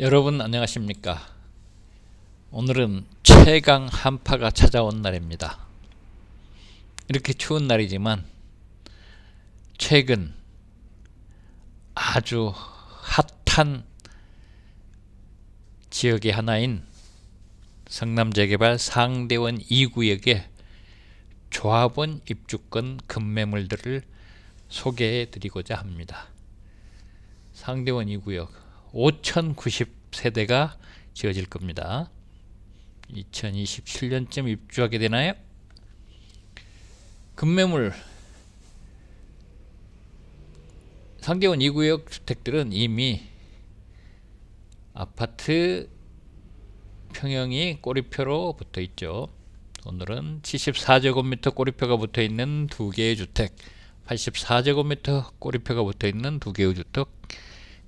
여러분 안녕하십니까? 오늘은 최강 한파가 찾아온 날입니다. 이렇게 추운 날이지만 최근 아주 핫한 지역의 하나인 성남재개발 상대원 2구역의 조합원 입주권 급매물들을 소개해 드리고자 합니다. 상대원 2구역 5090세대가 지어질 겁니다. 2027년쯤 입주하게 되나요? 급매물 상계원 2구역 주택들은 이미 아파트 평형이 꼬리표로 붙어 있죠. 오늘은 74제곱미터 꼬리표가 붙어 있는 두 개의 주택, 84제곱미터 꼬리표가 붙어 있는 두 개의 주택,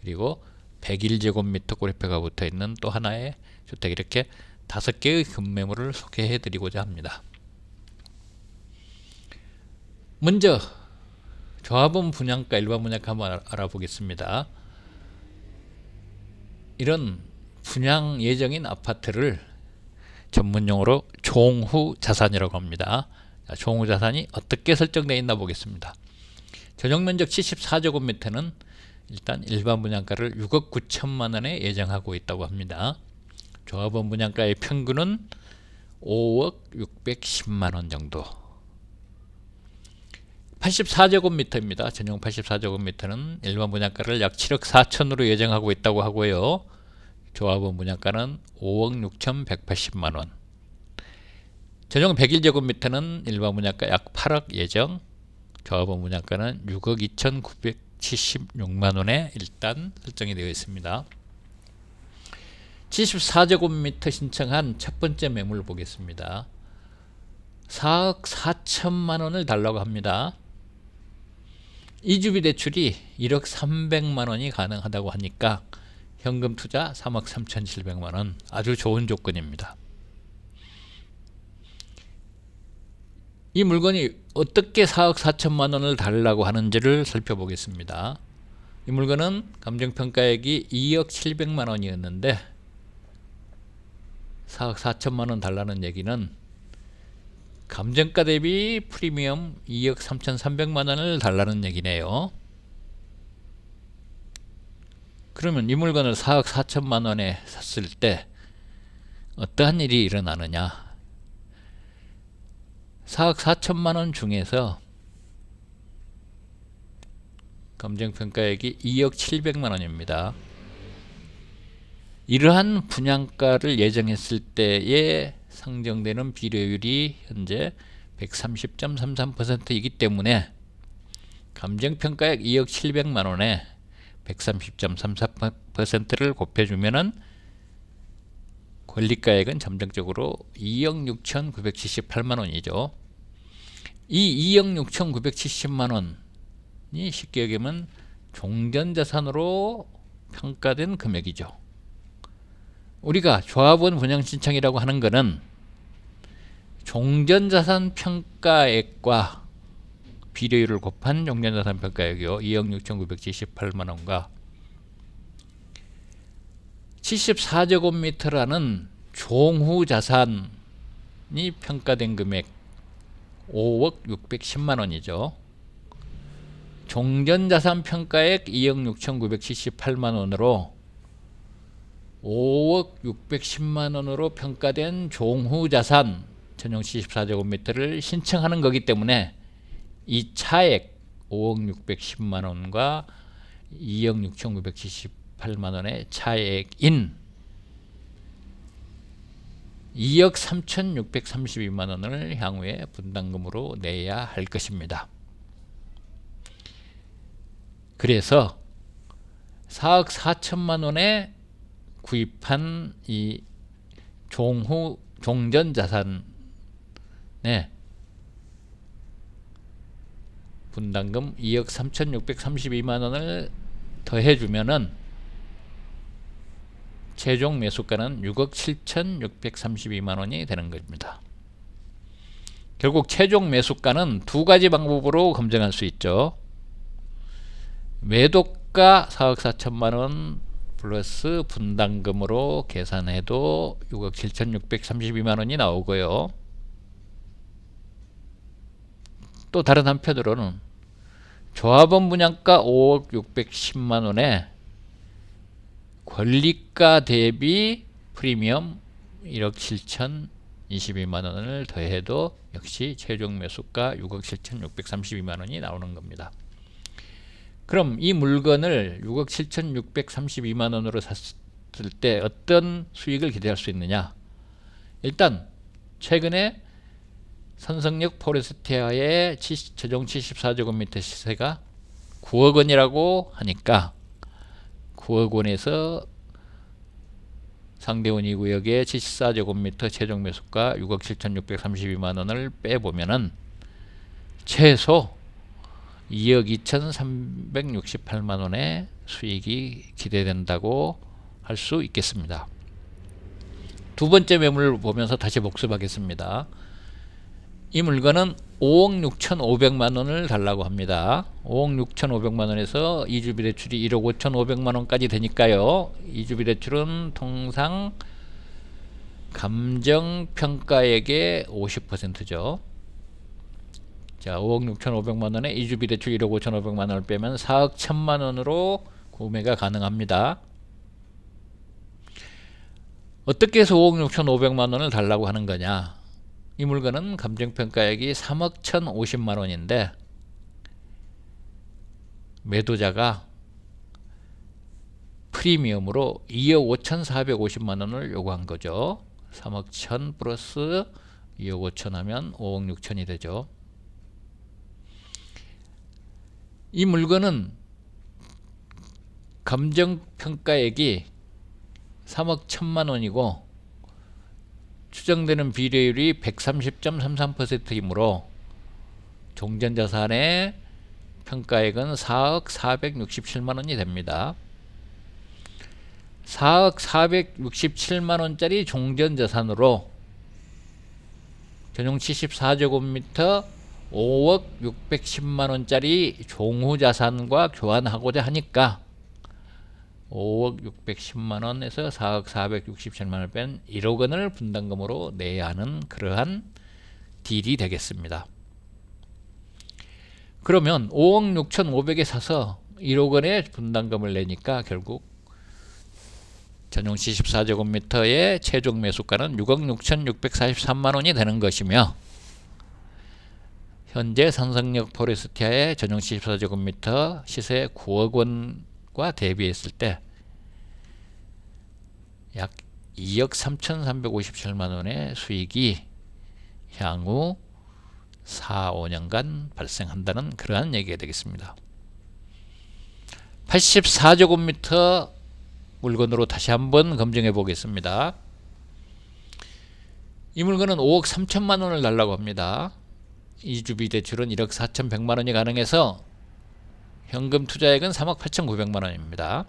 그리고 101제곱미터 꼬리표가 붙어 있는 또 하나의 주택 이렇게 다섯 개의 급매물을 소개해 드리고자 합니다. 먼저 조합원 분양가 일반 분양가 한번 알아보겠습니다. 이런 분양 예정인 아파트를 전문용어로 종후 자산이라고 합니다. 종후 자산이 어떻게 설정되어 있나 보겠습니다. 전용 면적 74제곱미터는 일단 일반 분양가를 6억 9천만 원에 예정하고 있다고 합니다. 조합원 분양가의 평균은 5억 610만 원 정도. 84제곱미터입니다. 전용 84제곱미터는 일반 분양가를 약 7억 4천으로 예정하고 있다고 하고요. 조합원 분양가는 5억 6천 180만 원. 전용 101제곱미터는 일반 분양가 약 8억 예정. 조합원 분양가는 6억 2,976만 원에 일단 설정이 되어 있습니다. 74제곱미터 신청한 첫 번째 매물 보겠습니다. 4억 4천만 원을 달라고 합니다. 이주비 대출이 1억 300만 원이 가능하다고 하니까 현금 투자 3억 3,700만 원 아주 좋은 조건입니다. 이 물건이 어떻게 4억 4천만 원을 달라고 하는지를 살펴보겠습니다. 이 물건은 감정평가액이 2억 700만 원이었는데 4억 4천만 원 달라는 얘기는 감정가 대비 프리미엄 2억 3,300만 원을 달라는 얘기네요. 그러면 이 물건을 4억 4천만 원에 샀을 때 어떠한 일이 일어나느냐? 4억 4천만 원 중에서 감정평가액이 2억 7백만 원입니다. 이러한 분양가를 예정했을 때에 상정되는 비료율이 현재 130.33%이기 때문에 감정평가액 2억 7백만 원에 130.34%를 곱해주면은 권리가액은 잠정적으로 2억 6,978만 원이죠. 이 2억 6,970만 원이 쉽게 얘기하면 종전자산으로 평가된 금액이죠. 우리가 조합원 분양 신청이라고 하는 것은 종전자산 평가액과 비례율을 곱한 종전자산 평가액이요. 2억 6,978만 원과 74제곱미터라는 종후 자산이 평가된 금액 5억 610만 원이죠. 종전자산 평가액 2억 6,978만 원으로 5억 610만 원으로 평가된 종후 자산 전용 74제곱미터를 신청하는 거기 때문에 이 차액 5억 610만 원과 2억 6,978 만 원의 차액인 2억 3,632만 원을 향후에 분담금으로 내야 할 것입니다. 그래서 4억 4천만 원에 구입한 이 종후 종전 자산에 분담금 2억 3,632만 원을 더해 주면은 최종 매수가는 6억 7,632만 원이 되는 겁니다. 결국 최종 매수가는 두 가지 방법으로 검증할 수 있죠. 매도가 4억 4천만 원 플러스 분담금으로 계산해도 6억 7,632만 원이 나오고요. 또 다른 한편으로는 조합원 분양가 5억 610만 원에 권리가 대비 프리미엄 1억 7,022만 원을 더해도 역시 최종 매수가 6억 7,632만 원이 나오는 겁니다. 그럼 이 물건을 6억 7,632만 원으로 샀을 때 어떤 수익을 기대할 수 있느냐? 일단 최근에 선성역 포레스티아의 최종 74제곱미터 시세가 9억 원이라고 하니까 9억 원에서 상대원 2구역의 74제곱미터 최종 매수가 6억 7,632만 원을 빼보면은 최소 2억 2,368만 원의 수익이 기대된다고 할 수 있겠습니다. 두 번째 매물을 보면서 다시 복습하겠습니다. 이 물건은 5억 6,500만 원을 달라고 합니다. 5억 6,500만 원에서 이주비 대출이 1억 5,500만 원까지 되니까요. 이주비 대출은 통상 감정 평가액의 50%죠. 자, 5억 6,500만 원에 이주비 대출 1억 5,500만 원을 빼면 4억 1천만 원으로 구매가 가능합니다. 어떻게 해서 5억 6,500만 원을 달라고 하는 거냐? 이 물건은 감정평가액이 3억 1,050만 원인데 매도자가 프리미엄으로 2억 5,450만 원을 요구한 거죠. 3억 1,000 플러스 2억 5천 하면 5억 6천이 되죠. 이 물건은 감정평가액이 3억 1천만 원이고 추정되는 비례율이 130.33%이므로 종전자산의 평가액은 4억 467만 원이 됩니다. 4억 467만 원짜리 종전자산으로 전용 74제곱미터 5억 610만 원짜리 종후자산과 교환하고자 하니까 5억 610만 원에서 4억 467만 원을 뺀 1억 원을 분담금으로 내야 하는 그러한 딜이 되겠습니다. 그러면 5억 6천5백에 사서 1억 원의 분담금을 내니까 결국 전용 74제곱미터의 최종 매수가는 6억 6천643만 원이 되는 것이며 현재 산성역 포레스티아의 전용 74제곱미터 시세 9억 원과 대비했을 때 약 2억 3,357만 원의 수익이 향후 4, 5년간 발생한다는 그러한 얘기가 되겠습니다. 84제곱미터 물건으로 다시 한번 검증해 보겠습니다. 이 물건은 5억 3천만 원을 달라고 합니다. 이주비 대출은 1억 4천100만 원이 가능해서 현금 투자액은 3억 8천9백만 원입니다.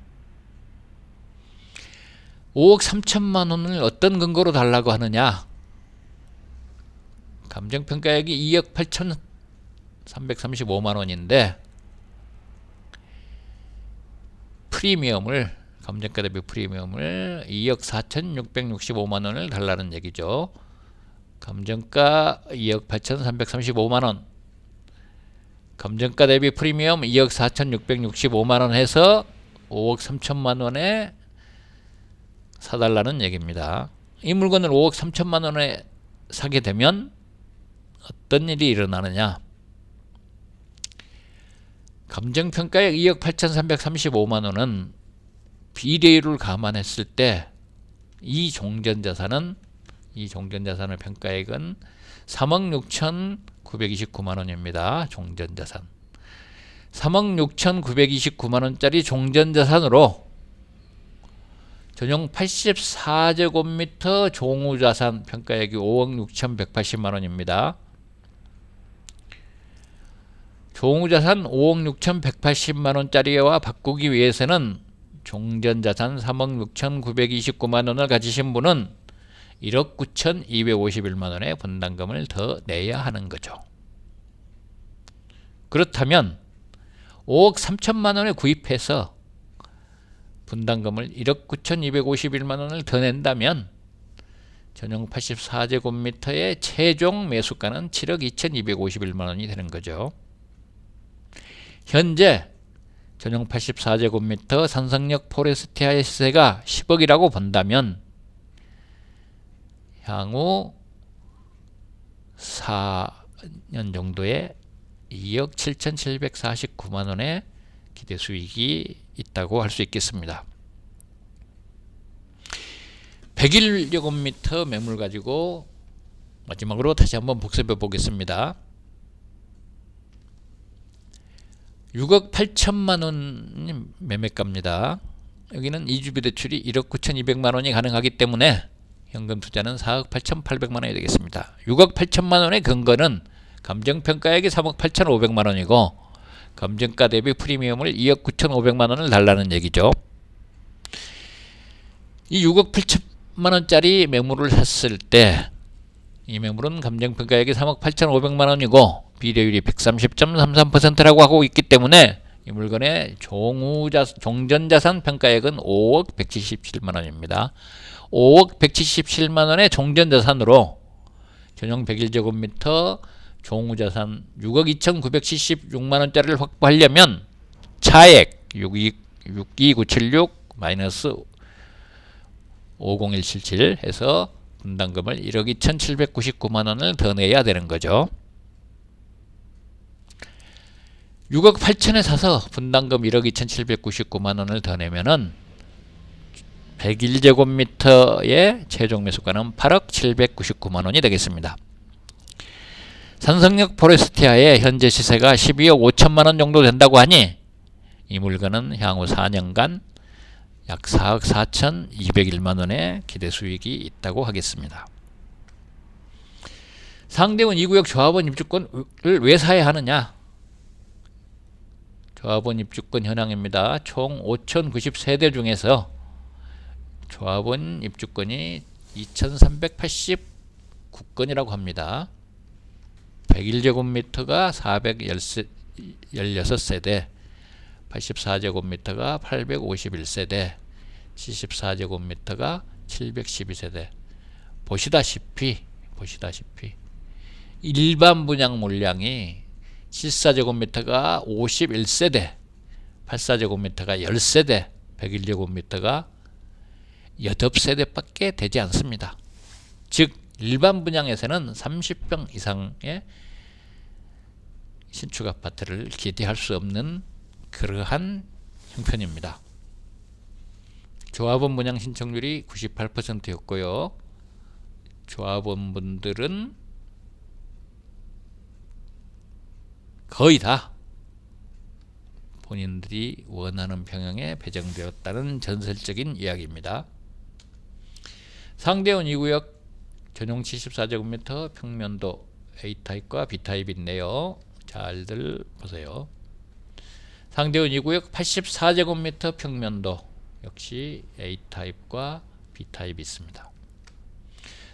5억 3천만 원을 어떤 근거로 달라고 하느냐? 감정평가액이 2억 8천 335만 원인데 프리미엄을 감정가 대비 프리미엄을 2억 4,665만 원을 달라는 얘기죠. 감정가 2억 8,335만 원. 감정가 대비 프리미엄 2억 4,665만 원 해서 5억 3천만 원에 사달라는 얘기입니다. 이 물건을 5억 3천만 원에 사게 되면 어떤 일이 일어나느냐? 감정평가액 2억 8,335만 원은 비례율을 감안했을 때 이 종전자산은 이 종전자산의 평가액은 3억 6천929만 원입니다. 종전자산. 3억 6천929만 원짜리 종전자산으로 전용 84제곱미터 종우자산 평가액이 5억 6천180만 원입니다. 종우자산 5억 6천180만 원짜리와 바꾸기 위해서는 종전자산 3억 6천929만 원을 가지신 분은 1억 9천251만 원의 분담금을 더 내야 하는 거죠. 그렇다면 5억 3천만 원에 구입해서 분담금을 1억 9,251만 원을 더 낸다면 전용 84제곱미터의 최종 매수가는 7억 2,251만 원이 되는 거죠. 현재 전용 84제곱미터 산성역 포레스티아의 시세가 10억이라고 본다면 향후 4년 정도에 2억 7,749만 원의 기대 수익이 있다고 할 수 있겠습니다. 101제곱미터 매물 가지고 마지막으로 다시 한번 복습해 보겠습니다. 6억 8천만 원 매매가입니다. 여기는 이주비 대출이 1억 9,200만 원이 가능하기 때문에 현금 투자는 4억 8,800만 원이 되겠습니다. 6억 8천만 원의 근거는 감정평가액이 3억 8,500만 원이고 감정가 대비 프리미엄을 2억 9,500만 원을 달라는 얘기죠. 이 6억 8천만 원짜리 매물을 샀을 때 이 매물은 감정평가액이 3억 8,500만 원이고 비례율이 130.33%라고 하고 있기 때문에 이 물건의 종후자 종전자산 평가액은 5억 177만 원입니다. 5억 177만 원의 종전자산으로 전용 101제곱미터 종후자산 6억 2,976만 원짜리를 확보하려면 차액 629776 마이너스 50177 해서 분담금을 1억 2,799만 원을 더 내야 되는 거죠. 6억 8천에 사서 분담금 1억 2,799만 원을 더 내면은 101제곱미터의 최종 매수가는 8억 799만 원이 되겠습니다. 산성역 포레스티아의 현재 시세가 12억 5천만 원 정도 된다고 하니 이 물건은 향후 4년간 약 4억 4천 201만 원의 기대 수익이 있다고 하겠습니다. 상대원 2구역 조합원 입주권을 왜 사야 하느냐? 조합원 입주권 현황입니다. 총 5,090세대 중에서 조합원 입주권이 2,389건이라고 합니다. 101제곱미터가 416세대, 84제곱미터가 851세대, 74제곱미터가 712세대. 보시다시피 보시다시피 일반 분양 물량이 74제곱미터가 51세대, 84제곱미터가 10세대, 101제곱미터가 8세대밖에 되지 않습니다. 즉 일반 분양에서는 30평 이상의 신축 아파트를 기대할 수 없는 그러한 형편입니다. 조합원 분양 신청률이 98%였고요. 조합원분들은 거의 다 본인들이 원하는 평형에 배정되었다는 전설적인 이야기입니다. 상대원 2구역 전용 74제곱미터 평면도 A타입과 B타입이 있네요. 잘들 보세요. 상대원 2구역 84제곱미터 평면도 역시 A타입과 B타입이 있습니다.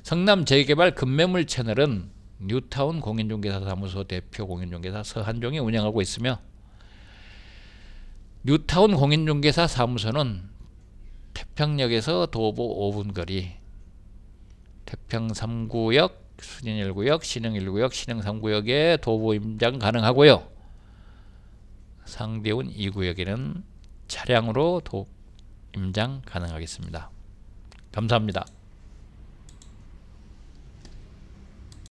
성남 재개발 급매물 채널은 뉴타운 공인중개사 사무소 대표 공인중개사 서한종이 운영하고 있으며 뉴타운 공인중개사 사무소는 태평역에서 도보 5분 거리 태평 3구역, 수진 1구역, 신흥 1구역, 신흥 3구역에 도보 임장 가능하고요. 상대운 2구역에는 차량으로 도 임장 가능하겠습니다. 감사합니다.